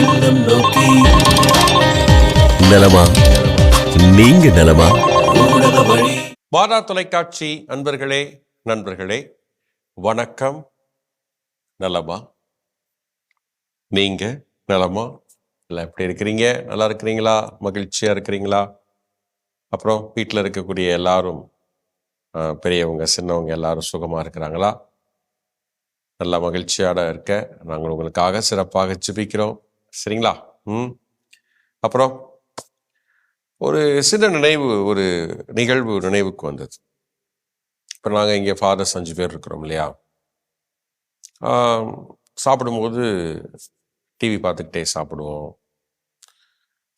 இல்லம் நோக்கி. நலமா? நீங்க நலமா? வாரா தொலைக்காட்சி அன்பர்களே நண்பர்களே வணக்கம். நலமா? நீங்க நலமா? இல்லை எப்படி இருக்கிறீங்க? நல்லா இருக்கிறீங்களா? மகிழ்ச்சியா இருக்கிறீங்களா? அப்புறம் வீட்டில் இருக்கக்கூடிய எல்லாரும் பெரியவங்க சின்னவங்க எல்லாரும் சுகமா இருக்கிறாங்களா? நல்லா மகிழ்ச்சியோட இருக்க. நாங்கள் உங்களுக்காக சிறப்பாக ஜெபிக்கிறோம். சரிங்களா? ம். அப்புறம் ஒரு சின்ன நினைவு ஒரு நிகழ்வு நினைவுக்கு வந்தது. இப்போ நாங்கள் இங்கே ஃபாதர்ஸ் அஞ்சு பேர் இருக்கிறோம் இல்லையா? சாப்பிடும்போது டிவி பார்த்துக்கிட்டே சாப்பிடுவோம்.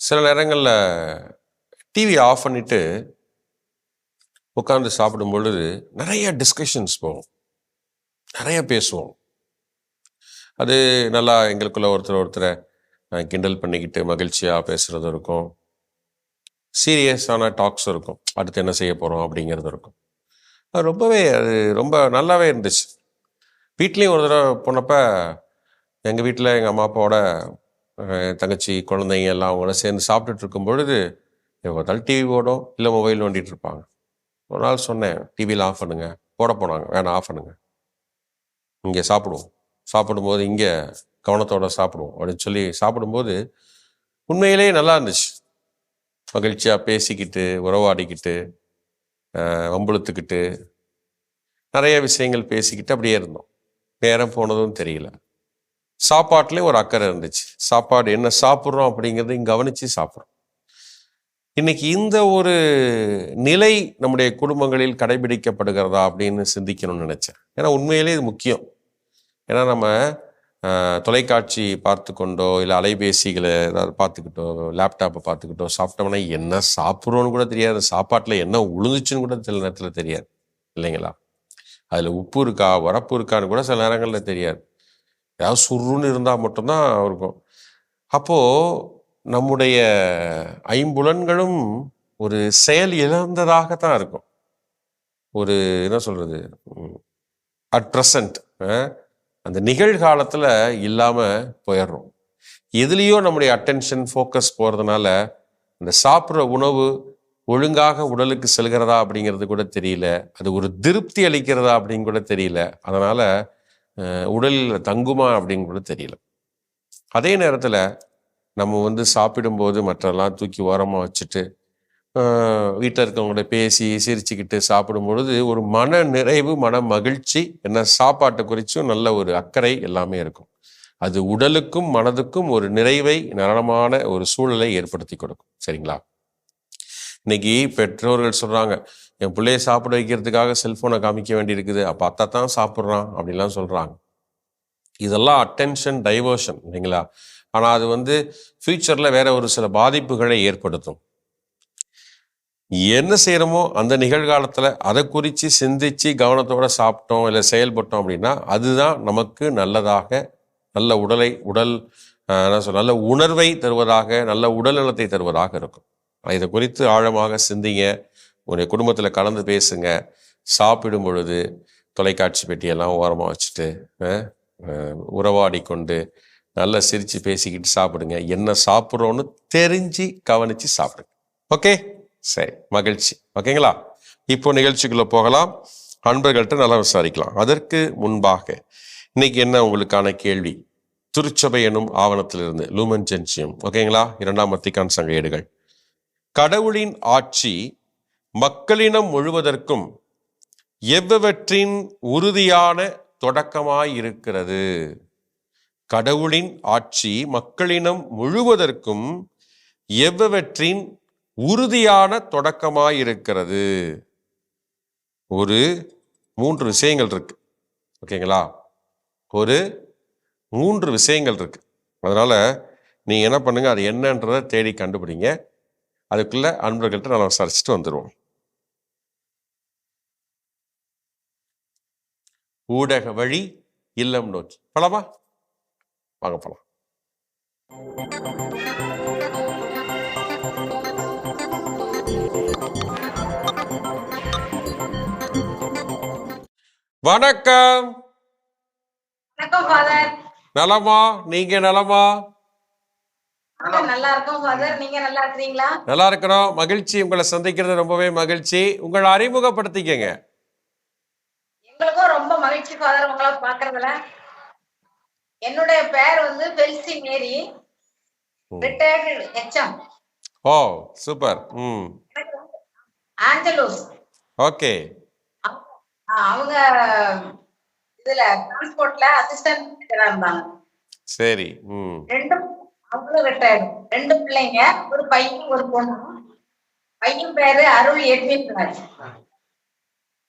சில நேரங்களில் டிவி ஆஃப் பண்ணிட்டு உட்காந்து சாப்பிடும் பொழுது நிறைய டிஸ்கஷன்ஸ் போகும். நிறைய பேசுவோம். அது நல்லா எங்களுக்குள்ள ஒருத்தர் ஒருத்தரை கிண்டல் பண்ணிக்கிட்டு மகிழ்ச்சியாக பேசுகிறது இருக்கும். சீரியஸான டாக்ஸ் இருக்கும். அடுத்து என்ன செய்ய போகிறோம் அப்படிங்கிறது இருக்கும். அது ரொம்பவே அது ரொம்ப நல்லாவே இருந்துச்சு. வீட்லேயும் ஒரு தடவை போனப்போ எங்கள் வீட்டில் எங்கள் அம்மா அப்பாவோட தங்கச்சி குழந்தைங்க எல்லாம் அவங்கள சேர்ந்து சாப்பிட்டுட்டு இருக்கும் பொழுது பார்த்தாலும் டிவி ஓடும் இல்லை மொபைல் நோண்டிட்டு இருப்பாங்க. ஒரு நாள் சொன்னேன் டிவியில் ஆஃப் பண்ணுங்க. போட போனாங்க. வேணாம் ஆஃப் பண்ணுங்க. இங்கே சாப்பிடுவோம். சாப்பிடும்போது இங்கே கவனத்தோட சாப்பிடுவோம். அப்படின்னு சொல்லி சாப்பிடும்போது உண்மையிலேயே நல்லா இருந்துச்சு. மகிழ்ச்சியாக பேசிக்கிட்டு உறவாடிக்கிட்டு வம்புழுத்துக்கிட்டு நிறைய விஷயங்கள் பேசிக்கிட்டு அப்படியே இருந்தோம். நேரம் போனதும் தெரியல. சாப்பாட்டிலே ஒரு அக்கறை இருந்துச்சு. சாப்பாடு என்ன சாப்பிட்றோம் அப்படிங்கிறதையும் கவனித்து சாப்பிட்றோம். இன்னைக்கு இந்த ஒரு நிலை நம்முடைய குடும்பங்களில் கடைபிடிக்கப்படுகிறதா அப்படின்னு சிந்திக்கணும்னு நினச்சேன். ஏன்னா உண்மையிலே இது முக்கியம். ஏன்னா நம்ம தொலைக்காட்சி பார்த்து கொண்டோ இல்லை அலைபேசிகளை ஏதாவது பார்த்துக்கிட்டோ லேப்டாப்பை பார்த்துக்கிட்டோ சாப்பிட்டோம்னா என்ன சாப்பிட்றோன்னு கூட தெரியாது. சாப்பாட்டில் என்ன உழுந்துச்சுன்னு கூட சில நேரத்தில் தெரியாது. இல்லைங்களா? அதில் உப்பு இருக்கா உரப்பு இருக்கான்னு கூட சில நேரங்களில் தெரியாது. ஏதாவது சுருன்னு இருந்தால் மட்டும்தான் இருக்கும். அப்போது நம்முடைய ஐம்புலன்களும் ஒரு செயல் இழந்ததாக தான் இருக்கும். ஒரு என்ன சொல்கிறது அட் ப்ரெசண்ட் அந்த நிகழ்காலத்தில் இல்லாமல் போயிடுறோம். எதுலேயோ நம்முடைய அட்டென்ஷன் ஃபோக்கஸ் போகிறதுனால அந்த சாப்பிட்ற உணவு ஒழுங்காக உடலுக்கு செல்கிறதா அப்படிங்கிறது கூட தெரியல. அது ஒரு திருப்தி அளிக்கிறதா அப்படின்னு கூட தெரியல. அதனால் உடலில் தங்குமா அப்படின்னு கூட தெரியல. அதே நேரத்தில் நம்ம வந்து சாப்பிடும்போது மற்றெல்லாம் தூக்கி ஓரமாக வச்சுட்டு வீட்டில் இருக்கவங்களோட பேசி சிரிச்சுக்கிட்டு சாப்பிடும் பொழுது ஒரு மன நிறைவு மன மகிழ்ச்சி என்ன சாப்பாட்டை குறித்தும் நல்ல ஒரு அக்கறை எல்லாமே இருக்கும். அது உடலுக்கும் மனதுக்கும் ஒரு நிறைவை நலமான ஒரு சூழலை ஏற்படுத்தி கொடுக்கும். சரிங்களா? இன்னைக்கு பெற்றோர்கள் சொல்கிறாங்க என் பிள்ளைய சாப்பிட வைக்கிறதுக்காக செல்ஃபோனை காமிக்க வேண்டியிருக்குது. அப்போ அத்தா தான் சாப்பிட்றான் அப்படிலாம் சொல்கிறாங்க இதெல்லாம் அட்டென்ஷன் டைவர்ஷன் இல்லைங்களா? ஆனால் அது வந்து ஃப்யூச்சரில் வேற ஒரு சில பாதிப்புகளை ஏற்படுத்தும். என்ன செய்கிறோமோ அந்த நிகழ்காலத்தில் அதை குறித்து சிந்தித்து கவனத்தோடு சாப்பிட்டோம் இல்லை செயல்பட்டோம் அப்படின்னா அதுதான் நமக்கு நல்லதாக நல்ல உடலை உடல் என்ன சொல் நல்ல உணர்வை தருவதாக நல்ல உடல் நலத்தை தருவதாக இருக்கும். இதை குறித்து ஆழமாக சிந்திங்க. உங்களுடைய குடும்பத்தில் கலந்து பேசுங்க. சாப்பிடும் பொழுது தொலைக்காட்சி பெட்டியெல்லாம் ஓரமாக வச்சுட்டு உறவாடி கொண்டு நல்லா சிரித்து பேசிக்கிட்டு சாப்பிடுங்க. என்ன சாப்பிட்றோன்னு தெரிஞ்சு கவனித்து சாப்பிடுங்க. ஓகே? சரி மகிழ்ச்சி. ஓகேங்களா? இப்போ நிகழ்ச்சிக்குள்ளே போகலாம். அன்பர்கள்ட்ட நல்லா விசாரிக்கலாம். அதற்கு முன்பாக இன்னைக்கு என்ன உங்களுக்கான கேள்வி? திருச்சபை எனும் ஆவணத்திலிருந்து லூமன் ஜென்சியம் ஓகேங்களா? இரண்டாம் மத்திக்கான் சங்க ஏடுகள் கடவுளின் ஆட்சி மக்களினம் முழுவதற்கும் எவ்வவற்றின் உறுதியான தொடக்கமாயிருக்கிறது? கடவுளின் ஆட்சி மக்களினம் முழுவதற்கும் எவ்வவற்றின் உறுதியான தொடக்கமாயிருக்கிறது. ஒரு மூன்று விஷயங்கள் இருக்கு. ஓகேங்களா? ஒரு மூன்று விஷயங்கள் இருக்கு. அதனால நீங்கள் என்ன பண்ணுங்க அது என்னன்றதை தேடி கண்டுபிடிங்க. அதுக்குள்ள அன்பர்கள்ட்ட நம்ம விசாரிச்சுட்டு வந்துடுவோம் ஊடக வழி இல்லம் நோக்கி போலாமா? வாங்க போலாம். வணக்கம். நலமா? நீங்க நலமா? நல்லா இருக்கிறோம். மகிழ்ச்சி. உங்களை சந்திக்கிறது ரொம்பவே மகிழ்ச்சி. உங்களை அறிமுகப்படுத்திக்கங்க. எங்களுக்கும் ரொம்ப மகிழ்ச்சி ஃபாதர் உங்களை பாக்குறதுல என்னுடைய பேர் வந்து பெல்சி மேரி. Retired HM oh super. ம். Angelus okay. அவங்க இதுல டிரான்ஸ்போர்ட்ல அசிஸ்டன்ட் இருந்தாங்க. சரி ரெண்டு அவங்களும் ரிட்டையர்டு ரெண்டு பிள்ளைங்க ஒரு பையன் ஒரு பொண்ணு. பையன் பேரு அருள் எட்வின் ராஜ்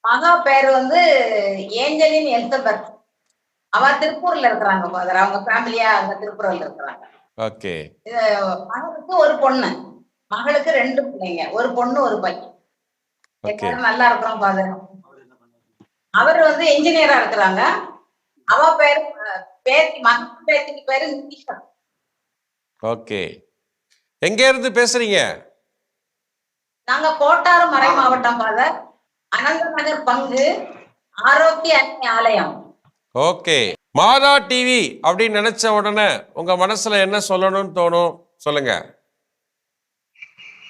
மகா பேரு வந்து ஏஞ்சலின் எலிசபெத். அவ திருப்பூர்ல இருக்கிறாங்க ஃபாதர் அவங்க ஃபேமிலியா அங்க திருப்பூர்ல இருக்கிறாங்க. ஓகே. இது மகளுக்கு ஒரு பொண்ணு. மகளுக்கு ரெண்டு பிள்ளைங்க. ஒரு பொண்ணு ஒரு பையன். நல்லா இருக்கிறோம் ஃபாதர் அவர் வந்து என்ஜினியரா இருக்கிறாங்க. அவ பேரு பேத்தி மகன் பேத்திக்கு பேரு நிதிஷா. ஓகே. எங்க இருந்து பேசுறீங்க? நாங்க கோட்டாறு மறை மாவட்டம் ஃபாதர் அனந்த நகர் பங்கு ஆரோக்கிய அன்னை ஆலயம். ஓகே. மாதா டிவி அப்படின்னு நினைச்ச உடனே உங்க மனசுல என்ன சொல்லணும்னு தோணும்? சொல்லுங்க.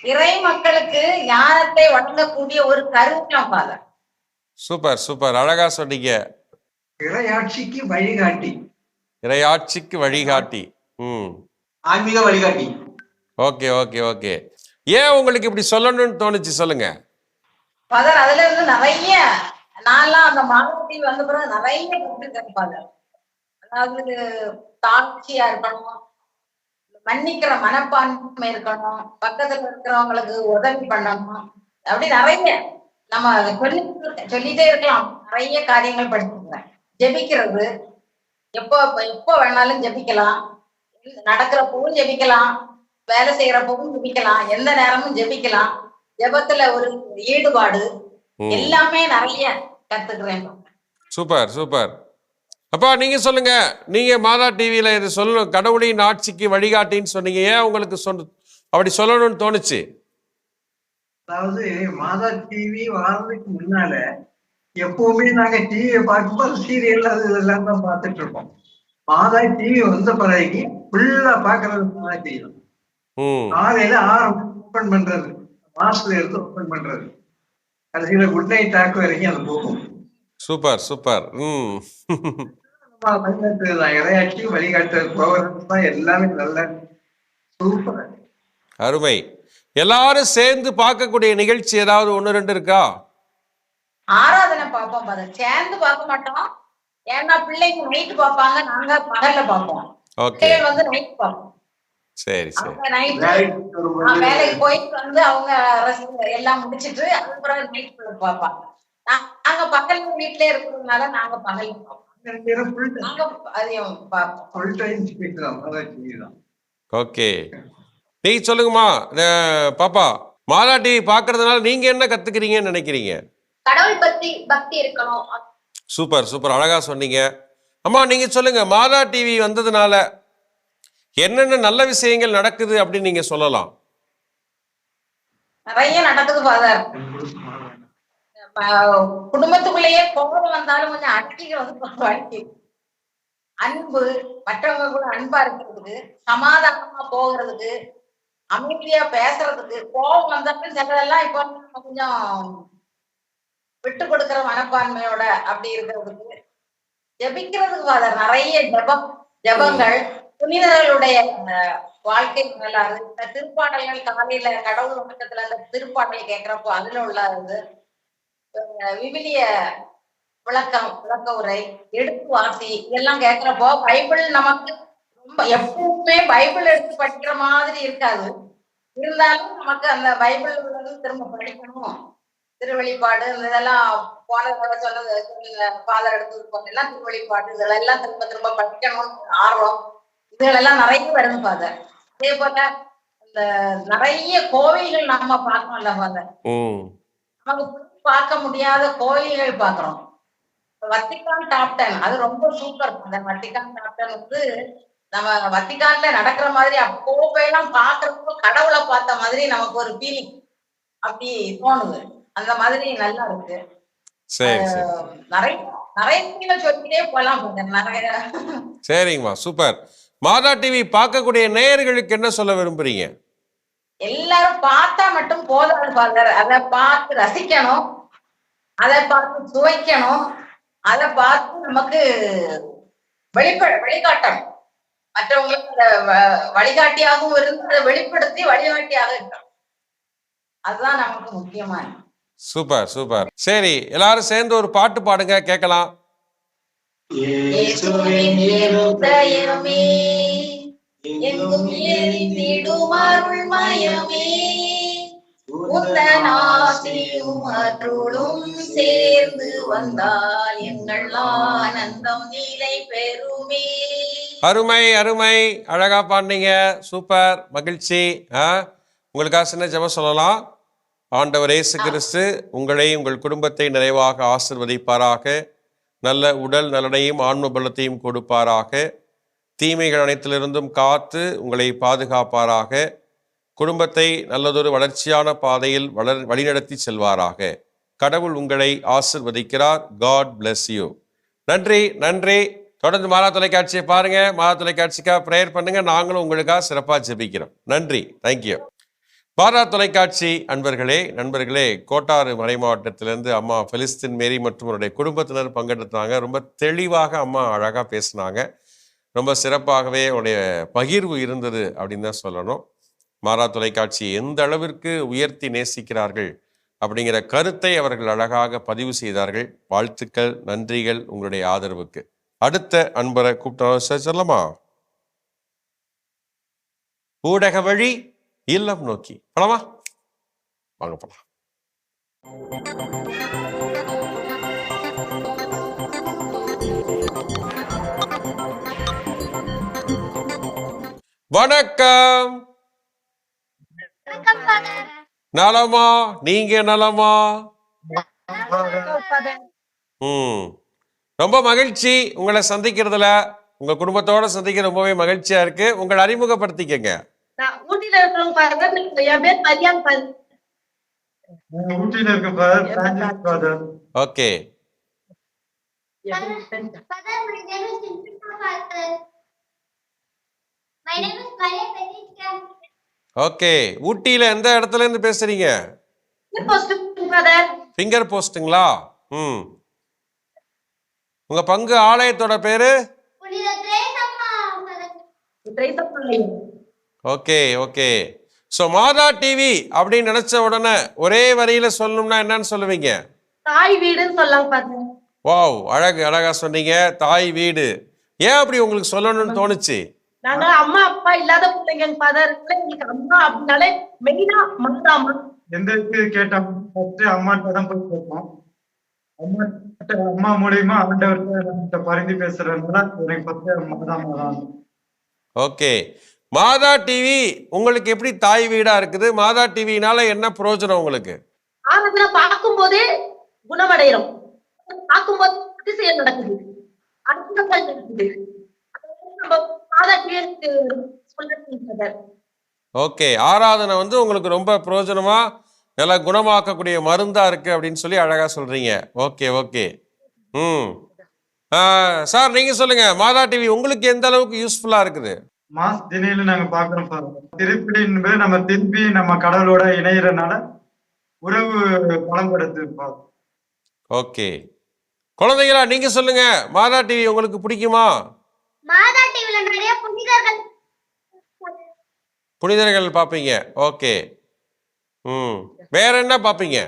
இறை மக்களுக்கு ஞானத்தை வழங்கக்கூடிய ஒரு கருவியம் ஃபாதர் சூப்பர் சூப்பர். அழகா சொன்னீங்க. இறையாட்சிக்கு வழிகாட்டி. இறையாட்சிக்கு வழிகாட்டி. ம். ஆன்மீக வழிகாட்டி. Okay okay okay. ஏன் உங்களுக்கு இப்படி சொல்லணும்னு தோணுச்சு? சொல்லுங்க. ஃபாதர் அதுல இருந்து நிறைய நான்லாம் அந்த மாவட்டி வந்த பிறகு நிறைய கற்றுக்கிறேன் ஃபாதர். அதாவது தாட்சியா இருக்கணும் மன்னிக்கிற மனப்பான்மை இருக்கணும் பக்கத்துல இருக்கிறவங்களுக்கு உதவி பண்ணணும் அப்படி நிறைய. நம்ம சொல்லி சொல்லிட்டே இருக்கலாம் நிறைய காரியங்கள் படிச்சிருக்கிறேன் ஜெபிக்கிறது. எப்போ எப்போ வேணாலும் ஜெபிக்கலாம். நடக்கிறப்பவும் ஜெபிக்கலாம். வேலை செய்யறப்பவும் ஜெபிக்கலாம். எந்த நேரமும் ஜெபிக்கலாம். ஜெபத்துல ஒரு ஈடுபாடு. எல்லாமே நிறைய கத்துக்கிறேன். Super super. அப்பா நீங்க சொல்லுங்க. நீங்க மாதா டிவியில இது சொல்லணும். கடவுளின் ஆட்சிக்கு வழிகாட்டின்னு சொன்னீங்க. ஏன் உங்களுக்கு சொன்ன அப்படி சொல்லணும்னு தோணுச்சு? அதாவது மாதா டிவி வர்றதுக்கு முன்னால எப்பவுமே நாங்க டிவியை பார்க்கும்போது சீரியல் அது இதெல்லாம் தான் பார்த்துட்டு இருப்போம். மாதா டிவி வந்த பிறகு ஃபுல்லா பாக்குறது மாதா டிவி காலையில ஆறு ஓப்பன் பண்றது மாசத்துல இருந்து ஓப்பன் பண்றது. கடைசியில குட் நைட் டாக் வரைக்கும் அது போகும். Super super. தான் எல்லாமே நல்ல சூப்பர். அருமை. எல்லாரும் சேர்ந்து பார்க்கக்கூடிய நிகழ்ச்சி ஏதாவது ஒன்று ரெண்டு இருக்கா? ஆராதனை பார்ப்போம் பாரு சேர்ந்து பார்க்க மாட்டோம். ஏன்னா பிள்ளைங்க நைட்டு பார்ப்பாங்க நாங்க பகல்ல பார்ப்போம். ஓகே பிள்ளைகள் வந்து நைட் பார்ப்போம். சரி சரி. வேலைக்கு போயிட்டு வந்து அவங்க எல்லாம் முடிச்சிட்டு அதுக்கப்புறம் நைட் பார்ப்பாங்க. நாங்க பகல் வீட்லயே இருக்கிறதுனால நாங்க பகல் பார்ப்போம். ஃபுல் நாங்க அதையும் பார்ப்போம் ஓகே நீங்க சொல்லுங்கம்மா. பாப்பா மாதா டிவி பார்க்கறதுனால நீங்க என்ன கத்துக்கிறீங்கன்னு நினைக்கிறீங்க? கடவுள் பக்தி பக்தி இருக்கணும். Super super. அழகா சொன்னீங்க. அம்மா நீங்க சொல்லுங்க. மாதா டிவி வந்ததுனால என்னென்ன நல்ல விஷயங்கள் நடக்குது அப்படின்னு நீங்க சொல்லலாம். நிறைய நடக்குது ஃபாதர் குடும்பத்துக்குள்ளேயே கோபம் வந்தாலும் கொஞ்சம் அடக்கிக்க வந்து வாழ்க்கை. அன்பு மற்றவங்க கூட அன்பா இருக்கிறதுக்கு சமாதானமா போகிறதுக்கு அமைதியா பேசுறதுக்கு கோபம் வந்தாலும் சிலதெல்லாம் இப்போ கொஞ்சம் விட்டு கொடுக்கிற மனப்பான்மையோட அப்படி இருக்கிறதுக்கு ஜபிக்கிறதுக்கு ஃபாதர் நிறைய ஜெபம் ஜெபங்கள் புனிதர்களுடைய வாழ்க்கை வரலாறு இந்த திருப்பாடல்கள் காலையில கடவுள் வணக்கத்துல அந்த திருப்பாடல் கேட்கிறப்போ அதுல உள்ளது. விவிலிய விளக்கம் விளக்க உரை எடுத்து வாசி இதெல்லாம் கேட்கிறப்போ பைபிள் நமக்கு எப்பவுமே பைபிள் எடுத்து படிக்கிற மாதிரி இருக்காது. இருந்தாலும் நமக்கு அந்த பைபிள் வந்து திரும்ப படிக்கணும். திருவெளிப்பாடு இந்த இதெல்லாம் போன தடவை சொன்னது ஃபாதர் எடுத்தது போன எல்லாம் திருவெளிப்பாடு இதெல்லாம் திரும்ப திரும்ப படிக்கணும்னு ஆர்வம். இதுகளெல்லாம் நிறைய வருது ஃபாதர் அதே போல இந்த நிறைய கோவில்கள் நம்ம பார்க்கணும்ல ஃபாதர் நமக்கு பார்க்க முடியாத கோயில்கள் பார்க்கிறோம். வத்திக்கான் டாப் டென் அது ரொம்ப சூப்பர் அந்த வத்திக்கான் டாப் டென் வந்து நம்ம வத்திக்கான்ல நடக்கிற மாதிரி அப்போ போயெல்லாம் பார்க்கறப்போ கடவுளை பார்த்த மாதிரி நமக்கு ஒரு ஃபீலிங் அப்படி தோணுது. அந்த மாதிரி நல்லா இருக்கு. நிறைய நிறைய சொல்லிட்டே நிறைய. சரிங்கம்மா சூப்பர். மாதா டிவி பார்க்கக்கூடிய நேயர்களுக்கு என்ன சொல்ல விரும்புறீங்க? எல்லாரும் பார்த்தா மட்டும் போதாது ஃபாதர். அதை பார்த்து ரசிக்கணும். அதை பார்த்து சுவைக்கணும். அதை பார்த்து நமக்கு வெளிப்பட வெளிக்காட்டணும். மற்றவங்களுக்கு வழிகாட்டியாகவும் இருந்து அதை வெளிப்படுத்தி வழிகாட்டியாக இருக்கணும். அதுதான் நமக்கு முக்கியமானது சூப்பர் சூப்பர். சரி எல்லாரும் சேர்ந்து ஒரு பாட்டு பாடுங்க கேட்கலாம். அருளும் சேர்ந்து வந்தால் எங்கள் ஆனந்தம் நிலை பெறுமே அருமை அருமை. அழகா பாடினீங்க. சூப்பர். மகிழ்ச்சி. ஆ? உங்களுக்காக சின்ன ஜெபம் சொல்லலாம். ஆண்டவர் இயேசு கிறிஸ்து உங்களை உங்கள் குடும்பத்தை நிறைவாக ஆசிர்வதிப்பாராக. நல்ல உடல் நலனையும் ஆன்ம பலத்தையும் கொடுப்பாராக. தீமைகள் அனைத்திலிருந்தும் காத்து உங்களை பாதுகாப்பாராக. குடும்பத்தை நல்லதொரு வளர்ச்சியான பாதையில் வளர் வழிநடத்தி செல்வாராக. கடவுள் உங்களை ஆசிர்வதிக்கிறார். காட் பிளஸ் யூ நன்றி நன்றி. தொடர்ந்து மாலா தொலைக்காட்சியை பாருங்க. மாலா தொலைக்காட்சிக்காக ப்ரேயர் பண்ணுங்க. நாங்களும் உங்களுக்காக சிறப்பாக ஜெபிக்கிறோம். நன்றி. தேங்க்யூ பாரா தொலைக்காட்சி அன்பர்களே நண்பர்களே கோட்டாறு மறை மாவட்டத்திலேருந்து அம்மா ஃபெலிஸ்தின் மேரி மற்றும் அவருடைய குடும்பத்தினர் பங்கெடுத்தாங்க. ரொம்ப தெளிவாக அம்மா அழகாக பேசினாங்க. ரொம்ப சிறப்பாகவே அவருடைய பகிர்வு இருந்தது அப்படின்னு தான் சொல்லணும். மாறா தொலைக்காட்சி எந்த அளவிற்கு உயர்த்தி நேசிக்கிறார்கள் அப்படிங்கிற கருத்தை அவர்கள் அழகாக பதிவு செய்தார்கள். வாழ்த்துக்கள் நன்றிகள் உங்களுடைய ஆதரவுக்கு. அடுத்த அன்பரை கூப்பிட்டு சொல்லலாமா? ஊடக வழி இல்லம் நோக்கி. போலாமா? வாங்க போலாம். வணக்கம். நலமா? நீங்க நலமா? ம். ரொம்ப மகிழ்ச்சி உங்களை சந்திக்கிறதுல. உங்க குடும்பத்தோட சந்திக்க ரொம்பவே மகிழ்ச்சியா இருக்கு. உங்களை அறிமுகப்படுத்திக்கங்க. இருக்கிறவங்க பாருங்க என் பேர் ஊட்டியில father okay. Father, my name is Chintan Father. My name is Maria Petitka. Okay. ஊட்டியில எந்த இடத்துல இருந்து பேசுறீங்க? ஃபிங்கர் போஸ்ட்டுங்களா ம். உங்க பங்கு ஆலயத்தோட பேரு. Okay okay. So Madha TV அப்படின்னு நினைச்ச உடனே ஒரே வரியில சொல்லணும்னா என்னன்னு சொல்லுவீங்க? தாய் வீடுன்னு சொல்லலாம் ஃபாதர் வாவ் அழகு அழகா சொன்னீங்க. தாய் வீடு. ஏன் அப்படி உங்களுக்கு சொல்லணும்னு தோணுச்சு? நாங்க அம்மா அப்பா இல்லாத பிள்ளைங்க ஃபாதர் எங்களுக்கு அம்மா அப்படின்னாலே மெயினா மாதாமா எந்த கேட்டோம் ஃபர்ஸ்ட் அம்மாட்ட தான் போய் கேட்போம். அம்மா மூலியமா ஆண்டவர்கிட்ட பரிந்து பேசுறதுனால எனக்கு ஓகே. மாதா டிவி உங்களுக்கு எப்படி தாய் வீடா இருக்குது? மாதா டிவினால என்ன பிரயோஜனம் உங்களுக்கு? ஆரம்பத்துல பார்க்கும் போதே குணமடைகிறோம். பார்க்கும்போது அதிசயம் நடக்குது. அற்புதங்கள் நடக்குது. ஓகே. ஆராதனை வந்து உங்களுக்கு ரொம்ப பிரயோஜனமா நல்லா குணமாக்கக்கூடிய மருந்தா இருக்கு அப்படின்னு சொல்லி அழகா சொல்றீங்க. Okay okay. ம். ஆ, சார் நீங்க சொல்லுங்க. மாதா டிவி உங்களுக்கு எந்த அளவுக்கு யூஸ்ஃபுல்லா இருக்குது? மாஸ் தினையில நாங்க பாக்குறோம் ஃபாதர் திருப்பி என்பது நம்ம திருப்பி நம்ம கடவுளோட இணையறனால உறவு பலப்படுது ஃபாதர் ஓகே. குழந்தைகளா நீங்க சொல்லுங்க. மாதா டிவி உங்களுக்கு பிடிக்குமா? மாதா டிவில நிறைய புனிதர்கள். புனிதர்கள் பார்ப்பீங்க. ஓகே. ம். வேற என்ன பார்ப்பீங்க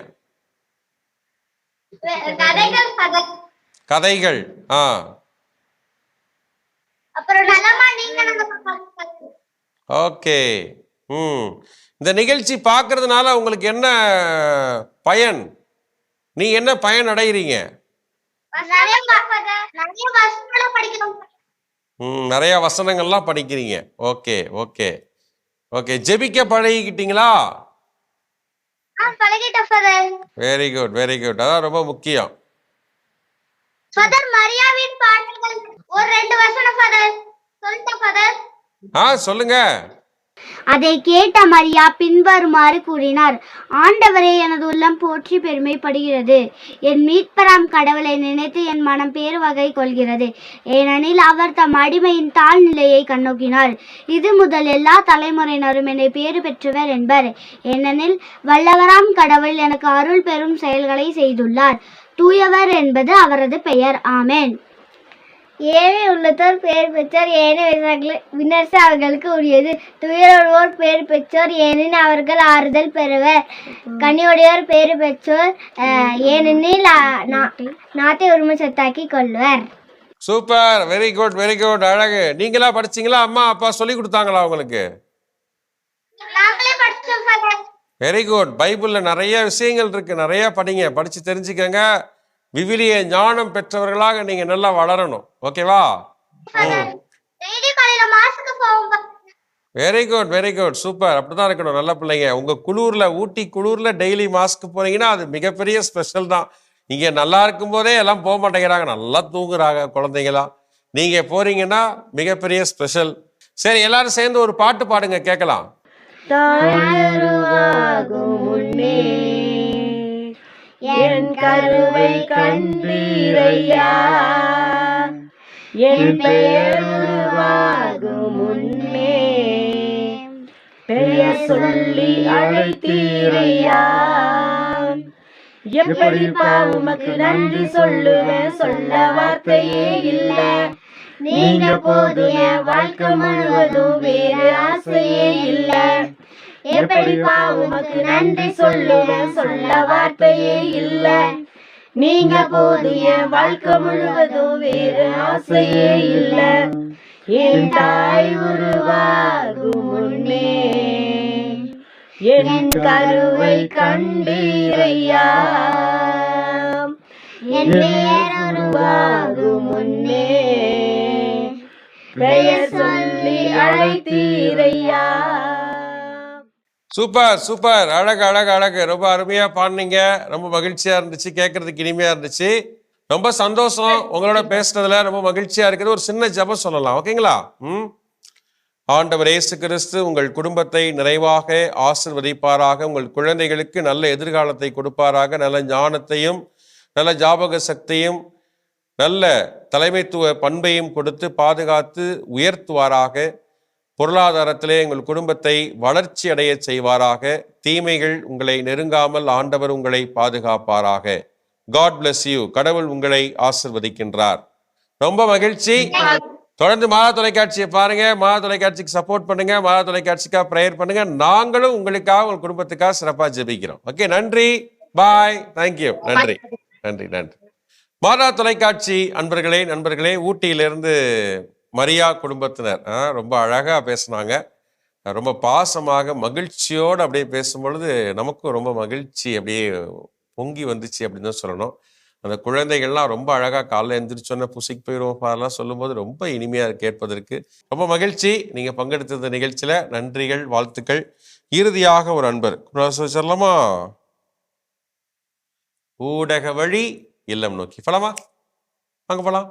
கதைகள் ஆ. ஓகே. ம். இந்த நிகழ்ச்சி பார்க்கறதுனால உங்களுக்கு என்ன பயன்? நீ என்ன பயன் அடைகிறீங்க ம் நிறைய வசனங்கள்லாம் படிக்கிறீங்க. Okay okay. ஓகே ஜெபிக்க பழகிக்கிட்டீங்களா? வெரி குட் வெரி குட் அதான் ரொம்ப முக்கியம். ஃபாதர் மரியாவின் பாடல்கள் ஒரு ரெண்டு வசனம் ஃபாதர் சொல்லிட்டேன் ஃபாதர் ஆ சொல்லுங்க. அதை கேட்ட மரியா பின்வருமாறு கூறினார். ஆண்டவரே எனது உள்ளம் போற்றி பெருமைப்படுகிறது. என் மீட்பராம் கடவுளை நினைத்து என் மனம் பேரு வகை கொள்கிறது. ஏனெனில் அவர் தம் அடிமையின் தாழ்நிலையை கண்ணோக்கினார். இது முதல் எல்லா தலைமுறையினரும் என்னை பேறு பெற்றவர் என்பர். ஏனெனில் வல்லவராம் கடவுள் எனக்கு அருள் பெறும் செயல்களை செய்துள்ளார். தூயவர் என்பது அவரது பெயர். ஆமேன். ஏழை உள்ளத்தோர் பெயர் பெற்றோர் ஏழை வினர்சு அவர்களுக்கு உரியது. துயரோர் பெயர் பெற்றோர் ஏனெனில் அவர்கள் ஆறுதல் பெறுவர். கனியுடையோர் பெயர் பெற்றோர் ஏனெனில் நாட்டை உரிமை சொத்தாக்கி கொள்வர். Super. Very good very good அழகு. நீங்களா படிச்சீங்களா? அம்மா அப்பா சொல்லி கொடுத்தாங்களா உங்களுக்கு? வெரி குட் பைபிள்ல நிறைய விஷயங்கள் இருக்கு. நிறைய படிங்க. படிச்சு தெரிஞ்சுக்கங்க. விவிலிய ஞானம் பெற்றவர்களாக நீங்க நல்லா வளரணும். ஓகேவா. Very good very good super அப்படிதான் இருக்கணும் நல்ல பிள்ளைங்க. உங்க குளூர்ல ஊட்டி குளூர்ல டெய்லி மாஸ்க்கு போனீங்கன்னா அது மிகப்பெரிய ஸ்பெஷல் தான். இங்க நல்லா இருக்கும் போதே எல்லாம் போக மாட்டேங்கிறாங்க. நல்லா தூங்குறாங்க குழந்தைங்களாம் நீங்க போறீங்கன்னா மிகப்பெரிய ஸ்பெஷல் சரி எல்லாரும் சேர்ந்து ஒரு பாட்டு பாடுங்க கேட்கலாம். என் கருவை கண்டீரையா? என் பெயர் உருவாகும் முன்னே பெயர் சொல்லி அழைத்தீரையா? எப்படி உமக்கு நன்றி சொல்லுவேன் சொல்ல வார்த்தையே இல்ல. நீங்க போதும் என் வாழ்க்கை முழுவதும் வேறு ஆசையே இல்லை. எப்படி உமக்கு நன்றி சொல்லுவேன்? சொல்ல வார்த்தையே இல்ல. நீங்க போது என் வாழ்க்கை முழுவதும் வேறு ஆசையே இல்ல. என் தாய் உருவாகும் முன்னே. என் கருவை கண்டீரையா? என் உருவாகும் முன்னே. பெயர் சொல்லி அழைத்தீரையா? Super super. அழகு அழகு அழகு. ரொம்ப அருமையா பாடினீங்க. ரொம்ப மகிழ்ச்சியா இருந்துச்சு. கேட்கறதுக்கு இனிமையா இருந்துச்சு. ரொம்ப சந்தோஷம். உங்களோட பேசுனதுல ரொம்ப மகிழ்ச்சியா இருக்குது. ஒரு சின்ன ஜெபம் சொல்லலாம். ஓகேங்களா? ம்? ஆண்டவர் இயேசு கிறிஸ்து உங்கள் குடும்பத்தை நிறைவாக ஆசிர்வதிப்பாராக. உங்கள் குழந்தைகளுக்கு நல்ல எதிர்காலத்தை கொடுப்பாராக. நல்ல ஞானத்தையும் நல்ல ஜாபக சக்தியும் நல்ல தலைமைத்துவ பண்பையும் கொடுத்து பாதுகாத்து உயர்த்துவாராக. பொருளாதாரத்திலே உங்கள் குடும்பத்தை வளர்ச்சி அடைய செய்வாராக. தீமைகள் உங்களை நெருங்காமல் ஆண்டவர் உங்களை பாதுகாப்பாராக. காட் பிளஸ் யூ கடவுள் உங்களை ஆசிர்வதிக்கின்றார். ரொம்ப மகிழ்ச்சி. தொடர்ந்து மாதா தொலைக்காட்சியை பாருங்க. மாதா தொலைக்காட்சிக்கு சப்போர்ட் பண்ணுங்க. மாதா தொலைக்காட்சிக்காக ப்ரேயர் பண்ணுங்க. நாங்களும் உங்களுக்காக உங்கள் குடும்பத்துக்காக சிறப்பாக ஜெபிக்கிறோம். ஓகே நன்றி. பாய் தேங்க்யூ நன்றி. நன்றி நன்றி. மாதா தொலைக்காட்சி அன்பர்களே நண்பர்களே ஊட்டியிலிருந்து மரியா குடும்பத்தினர். ஆ, ரொம்ப அழகாக பேசினாங்க. ரொம்ப பாசமாக மகிழ்ச்சியோடு அப்படியே பேசும்பொழுது நமக்கும் ரொம்ப மகிழ்ச்சி அப்படியே பொங்கி வந்துச்சு அப்படின்னு தான் சொல்லணும். அந்த குழந்தைகள்லாம் ரொம்ப அழகாக காலைல எழுந்திரிச்சோன்னே புசிக்கு போயிடுவோம் அதெல்லாம் சொல்லும்போது ரொம்ப இனிமையாக கேட்பதற்கு ரொம்ப மகிழ்ச்சி. நீங்கள் பங்கெடுத்த நிகழ்ச்சியில் நன்றிகள் வாழ்த்துக்கள். இறுதியாக ஒரு அன்பர். சொல்லலாமா? ஊடக வழி இல்லம் நோக்கி. போலாமா? வாங்க போலாம்.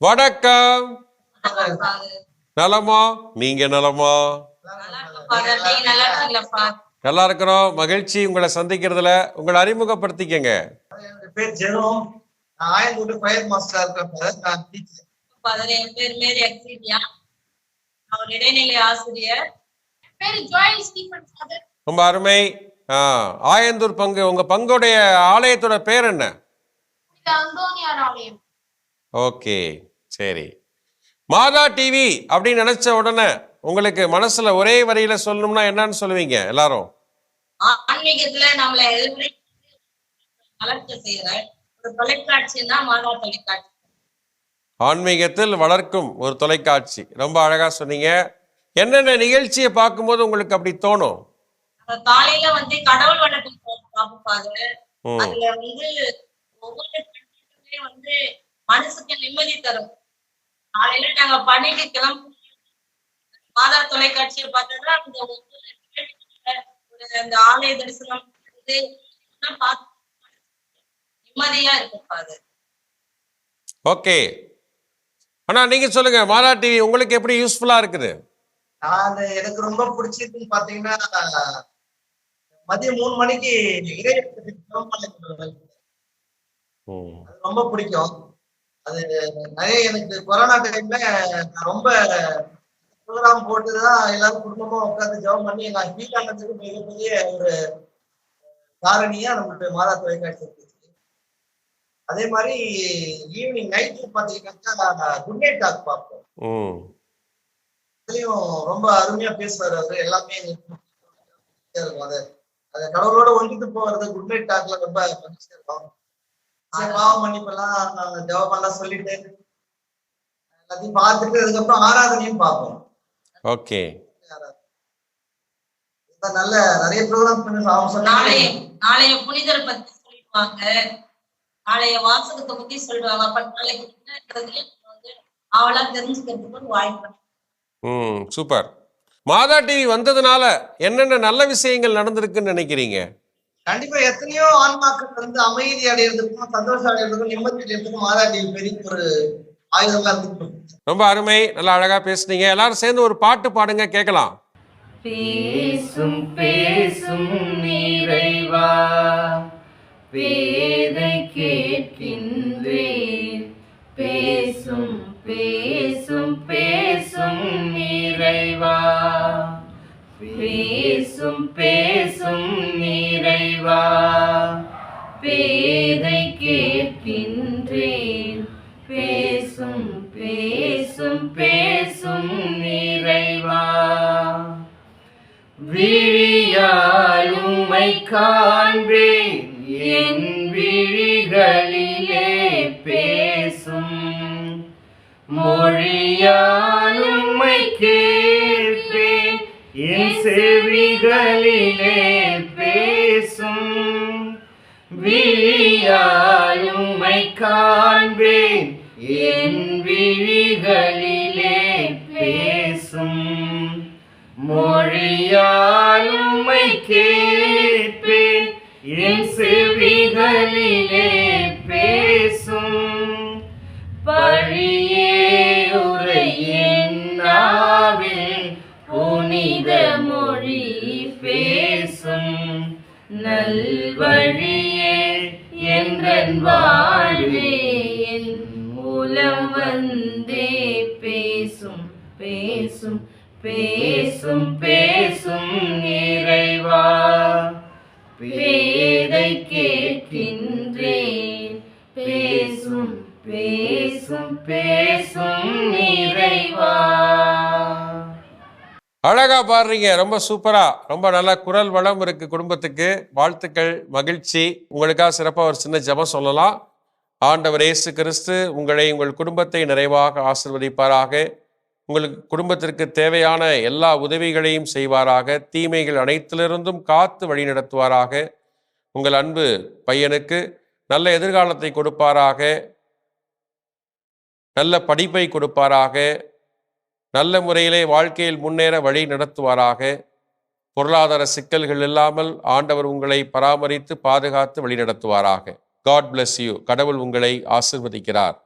வணக்கம். நலமா? நீங்க நலமா? நல்லா இருக்கிறோம். மகிழ்ச்சி உங்களை சந்திக்கிறதுல. உங்களை அறிமுகப்படுத்திக்கங்க. ரொம்ப அருமை. ஆ, ஆயந்தூர் பங்கு. உங்க பங்குடைய ஆலயத்தோட பேர் என்ன? ஓகே. சரி. மாதா டிவி அப்படின்னு நினைச்ச உடனே உங்களுக்கு மனசுல ஒரே வரியில சொல்லணும்னா என்னன்னு சொல்லுவீங்க எல்லாரும்? ஆன்மீகத்துல நம்மள வளர்ச்சி செய்யற ஒரு தொலைக்காட்சின்னா மாதா தொலைக்காட்சி. ஆன்மீகத்தில் வளர்க்கும் ஒரு தொலைக்காட்சி. ரொம்ப அழகா சொன்னீங்க. என்னென்ன நிகழ்ச்சியை பார்க்கும்போது உங்களுக்கு அப்படி தோணும்? காலையில வந்து கடவுள் வணக்கம் பார்ப்பாங்க அதுல வந்து ஒவ்வொரு வந்து மனசுக்கு நிம்மதி தரும். காலையில நாங்க பணிக்கு கிளம்பு மாதா தொலைக்காட்சியை பார்த்தா அந்த அந்த ஆலய தரிசனம் பார்த்து நிம்மதியா இருக்கும் அது. ஓகே. அண்ணா நீங்க சொல்லுங்க மாதா டிவி உங்களுக்கு எப்படி யூஸ்ஃபுல்லா இருக்குது? நான் அது எனக்கு ரொம்ப பிடிச்சதுன்னு பாத்தீங்கன்னா மதியம் மூணு மணிக்கு ரொம்ப பிடிக்கும். அது நிறைய எனக்கு கொரோனா டைம்ல நான் ரொம்ப ப்ரோக்ராம் போட்டுதான் எல்லாரும் குடும்பமா உட்காந்து ஜெபம் பண்ணி நான் ஃபீல் ஆனதுக்கு மிகப்பெரிய ஒரு காரணியா நமக்கு மாதா தொலைக்காட்சி இருந்துச்சு. அதே மாதிரி ஈவினிங் நைட்டு பாத்தீங்கன்னாக்கா குட் நைட் டாக் பார்ப்போம் அதுலயும் ரொம்ப அருமையா பேசுவாரு அவரு. எல்லாமே அது அது கடவுளோட ஒன்றித்து போறது குட் நைட் டாக்ல ரொம்ப மகிழ்ச்சியா இருக்கும். மன்னிப்பெல்லாம் ஜெபமெல்லாம் சொல்லிட்டு எல்லாத்தையும் பார்த்துட்டு அதுக்கப்புறம் ஆராதனையும் பார்ப்போம். ஓகே. நல்ல நிறைய ப்ரோக்ராம் நாளைய நாளைய புனிதர் பத்தி சொல்லுவாங்க. நாளைய வாசகத்தை பத்தி சொல்லுவாங்க. அப்ப நாளைக்கு என்ன இருக்கிறதுல நம்ம வந்து அவளா தெரிஞ்சுக்கிறதுக்கு ஒரு வாய்ப்பு இருக்கு. ம் சூப்பர். மாதா டிவி வந்ததுனால என்னென்ன நல்ல விஷயங்கள் நடந்திருக்குன்னு நினைக்கிறீங்க? கண்டிப்பா எத்தனையோ ஆன்மாக்கள் வந்து அமைதி அடையிறதுக்கும் சந்தோஷம் அடையிறதுக்கும் நிம்மதி அடையிறதுக்கும் மாதாட்டி பெரிய ஒரு ஆயுதமா இருக்கு. ரொம்ப அருமை நல்லா அழகா பேசுனீங்க. எல்லாரும் சேர்ந்து ஒரு பாட்டு பாடுங்க கேட்கலாம். பேசும் பேசும் நிறைவா பேதை கேட்கின்றேன். பேசும் பேசும் பேசும் நிறைவா பேசும் பேசும் நிறைவா பேதை கேட்கின்றேன். பேசும் பேசும் பேசும் நிறைவா விழியால் உம்மை காண்பேன். என் விழிகளிலே பேசும். மொழியால் உம்மை கேட்பேன் செவிகளிலே பேசும் விழியாயுமை காண்பேன். என் விழிகளிலே பேசும் மொழியாயுமை கேட்பேன். என் செவிகளிலே வழியே என்றன் வாழ்வே என் மூலம் வந்தே பேசும் பேசும் பேசும் பேசும். அழகாக பாடுறீங்க. ரொம்ப சூப்பராக ரொம்ப நல்ல குரல் வளம் இருக்கு குடும்பத்துக்கு. வாழ்த்துக்கள் மகிழ்ச்சி. உங்களுக்காக சிறப்பாக ஒரு சின்ன ஜெபம் சொல்லலாம். ஆண்டவர் இயேசு கிறிஸ்து உங்களை உங்கள் குடும்பத்தை நிறைவாக ஆசிர்வதிப்பாராக. உங்களுக்கு குடும்பத்திற்கு தேவையான எல்லா உதவிகளையும் செய்வாராக. தீமைகள் அனைத்திலிருந்தும் காத்து வழிநடத்துவாராக உங்கள் அன்பு பையனுக்கு நல்ல எதிர்காலத்தை கொடுப்பாராக. நல்ல படிப்பை கொடுப்பாராக. நல்ல முறையிலே வாழ்க்கையில் முன்னேற வழி நடத்துவாராக. பொருளாதார சிக்கல்கள் இல்லாமல் ஆண்டவர் உங்களை பராமரித்து பாதுகாத்து வழிநடத்துவாராக காட் பிளஸ் யூ கடவுள் உங்களை ஆசிர்வதிக்கிறார்.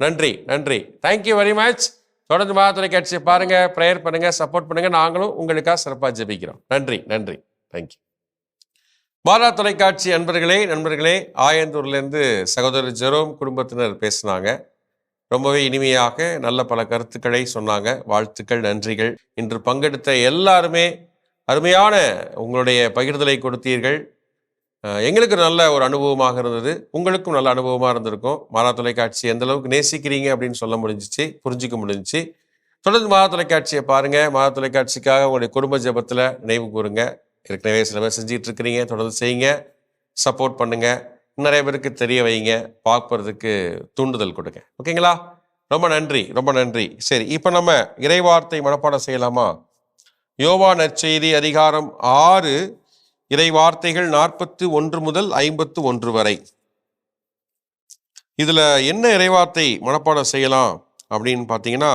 நன்றி நன்றி. தேங்க்யூ வெரி மச் தொடர்ந்து மாத தொலைக்காட்சியை பாருங்க ப்ரேயர் பண்ணுங்க சப்போர்ட் பண்ணுங்க. நாங்களும் உங்களுக்காக சிறப்பாக ஜெபிக்கிறோம். நன்றி நன்றி. தேங்க்யூ மாதா தொலைக்காட்சி அன்பர்களே நண்பர்களே ஆயந்தூர்லேருந்து சகோதரர் ஜெரோம் குடும்பத்தினர் பேசினாங்க. ரொம்பவே இனிமையாக நல்ல பல கருத்துக்களை சொன்னாங்க. வாழ்த்துக்கள் நன்றிகள். இன்று பங்கெடுத்த எல்லாருமே அருமையான உங்களுடைய பகிர்தலை கொடுத்தீர்கள். எங்களுக்கு நல்ல ஒரு அனுபவமாக இருந்தது. உங்களுக்கும் நல்ல அனுபவமாக இருந்திருக்கும். மாறா தொலைக்காட்சி எந்த அளவுக்கு நேசிக்கிறீங்க அப்படின்னு சொல்ல முடிஞ்சிச்சு புரிஞ்சிக்க முடிஞ்சிச்சு. தொடர்ந்து மாறா தொலைக்காட்சியை பாருங்கள் மாறா தொலைக்காட்சிக்காக உங்களுடைய குடும்ப ஜெபத்தில் நினைவு கூறுங்க. ஏற்கனவே சில பேர் செஞ்சிட்டு இருக்கிறீங்க. தொடர்ந்து செய்யுங்க. சப்போர்ட் பண்ணுங்கள் நிறைய பேருக்கு தெரிய வைங்க பார்ப்பறதுக்கு தூண்டுதல் கொடுங்க. ஓகேங்களா? ரொம்ப நன்றி ரொம்ப நன்றி. சரி இப்போ நம்ம இறைவார்த்தை மனப்பாடம் செய்யலாமா? யோவா நற்செய்தி அதிகாரம் ஆறு இறைவார்த்தைகள் நாற்பத்து ஒன்று முதல் ஐம்பத்து ஒன்று வரை. இதில் என்ன இறைவார்த்தை மனப்பாடம் செய்யலாம் அப்படின்னு பார்த்தீங்கன்னா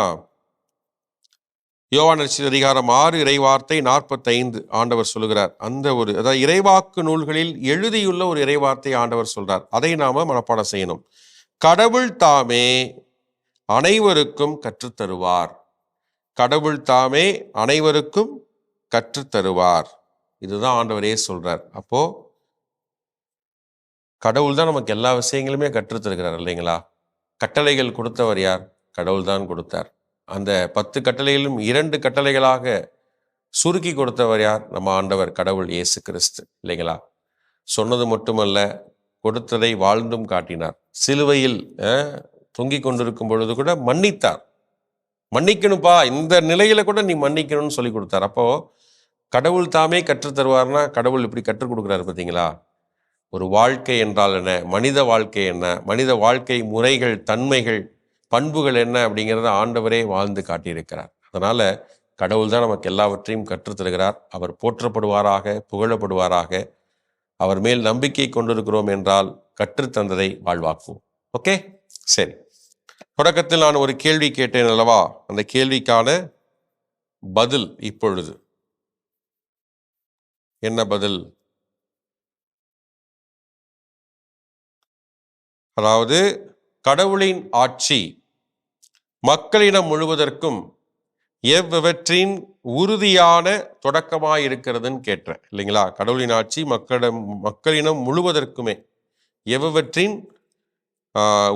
யோவா அதிகாரம் ஆறு இறைவார்த்தை நாற்பத்தைந்து ஆண்டவர் சொல்லுகிறார். அந்த ஒரு அதாவது இறைவாக்கு நூல்களில் எழுதியுள்ள ஒரு இறைவார்த்தை ஆண்டவர் சொல்றார். அதை நாம மனப்பாடம் செய்யணும். கடவுள் தாமே அனைவருக்கும் கற்றுத்தருவார். கடவுள் தாமே அனைவருக்கும் கற்றுத்தருவார். இதுதான் ஆண்டவரே சொல்றார். அப்போ கடவுள் தான் நமக்கு எல்லா விஷயங்களுமே கற்றுத்தருகிறார் இல்லைங்களா? கட்டளைகள் கொடுத்தவர் யார்? கடவுள் தான் கொடுத்தார். அந்த பத்து கட்டளைகளும் இரண்டு கட்டளைகளாக சுருக்கி கொடுத்தவர் யார்? நம்ம ஆண்டவர் கடவுள் இயேசு கிறிஸ்து. இல்லைங்களா? சொன்னது மட்டுமல்ல கொடுத்ததை வாழ்ந்தும் காட்டினார். சிலுவையில் தொங்கிக் கொண்டிருக்கும் பொழுது கூட மன்னித்தார். மன்னிக்கணும்ப்பா இந்த நிலையில கூட நீ மன்னிக்கணும்னு சொல்லி கொடுத்தார். அப்போ கடவுள் தாமே கற்றுத்தருவார்னா கடவுள் இப்படி கற்றுக் கொடுக்குறாரு பார்த்தீங்களா? ஒரு வாழ்க்கை என்றால் என்ன? மனித வாழ்க்கை என்ன? மனித வாழ்க்கை முறைகள் தன்மைகள் பண்புகள் என்ன அப்படிங்கிறத ஆண்டவரே வாழ்ந்து காட்டியிருக்கிறார். அதனால் கடவுள் தான் நமக்கு எல்லாவற்றையும் கற்றுத்தருகிறார் அவர் போற்றப்படுவாராக புகழப்படுவாராக. அவர் மேல் நம்பிக்கை கொண்டிருக்கிறோம் என்றால் கற்றுத்தந்ததை வாழ்வாக்குவோம். ஓகே? சரி. தொடக்கத்தில் நான் ஒரு கேள்வி கேட்டேன் அல்லவா? அந்த கேள்விக்கான பதில் இப்பொழுது. என்ன பதில்? அதாவது கடவுளின் ஆட்சி மக்களிடம் முழுவதற்கும் எவ்வவற்றின் உறுதியான தொடக்கமாக இருக்கிறதுன்னு கேட்டேன் இல்லைங்களா? கடவுளின் ஆட்சி மக்களிடம் மக்களிடம் முழுவதற்குமே எவ்வற்றின்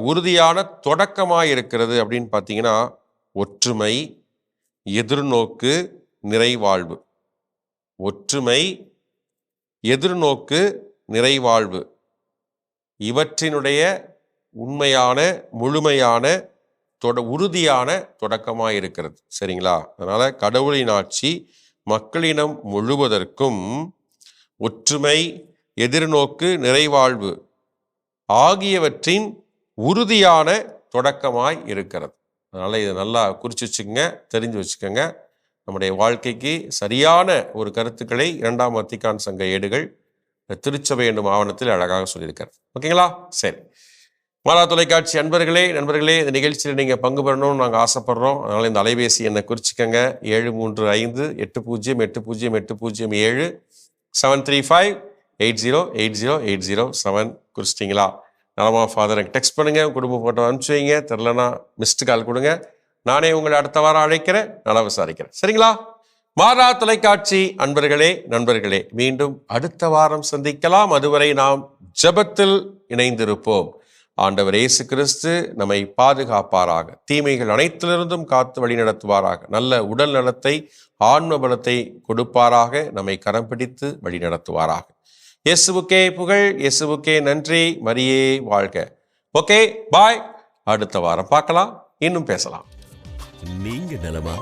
உறுதியான தொடக்கமாக இருக்கிறது அப்படின்னு பார்த்தீங்கன்னா ஒற்றுமை எதிர்நோக்கு நிறைவாழ்வு. ஒற்றுமை எதிர்நோக்கு நிறைவாழ்வு. இவற்றினுடைய உண்மையான முழுமையான தொட உறுதியான தொடக்கமாக இருக்கிறது சரிங்களா? அதனால் கடவுளின் ஆட்சி மக்களினம் முழுவதற்கும் ஒற்றுமை எதிர்நோக்கு நிறைவாழ்வு ஆகியவற்றின் உறுதியான தொடக்கமாய் இருக்கிறது அதனால் இதை நல்லா குறித்து வச்சுக்கோங்க தெரிஞ்சு வச்சுக்கோங்க. நம்முடைய வாழ்க்கைக்கு சரியான ஒரு கருத்துக்களை இரண்டாம் வத்திக்கான் சங்க ஏடுகள் திருச்சபை என்னும் ஆவணத்தில் அழகாக சொல்லியிருக்கார் ஓகேங்களா? சரி. மாலா தொலைக்காட்சி அன்பர்களே நண்பர்களே இந்த நிகழ்ச்சியில் நீங்கள் பங்கு பெறணும்னு நாங்கள் ஆசைப்படுறோம். அதனால் இந்த அலைபேசி என்னை குறிச்சிக்கங்க. ஏழு மூன்று ஐந்து எட்டு பூஜ்ஜியம் எட்டு பூஜ்ஜியம் எட்டு பூஜ்ஜியம் ஏழு seven three five eight zero eight zero eight zero seven குறிச்சிட்டிங்களா? நலமா ஃபாதர் எனக்கு டெக்ஸ்ட் பண்ணுங்கள் குடும்ப போட்டோ அனுப்பிச்சு வைங்க. தெரிலனா மிஸ்டு கால் கொடுங்க. நானே உங்களை அடுத்த வாரம் அழைக்கிறேன். நல்லா விசாரிக்கிறேன். சரிங்களா? மாறா தொலைக்காட்சி அன்பர்களே நண்பர்களே மீண்டும் அடுத்த வாரம் சந்திக்கலாம். அதுவரை நாம் ஜெபத்தில் இணைந்திருப்போம். ஆண்டவர் இயேசு கிறிஸ்து நம்மை பாதுகாப்பாராக. தீமைகள் அனைத்திலிருந்தும் காத்து வழி நடத்துவாராக. நல்ல உடல் நலத்தை ஆன்ம பலத்தை கொடுப்பாராக. நம்மை கரம் பிடித்து வழி நடத்துவாராக. இயேசுவுக்கே புகழ் இயேசுவுக்கே நன்றி. மரியே வாழ்க. Okay bye. அடுத்த வாரம் பார்க்கலாம். இன்னும் பேசலாம். நீங்க நலமா?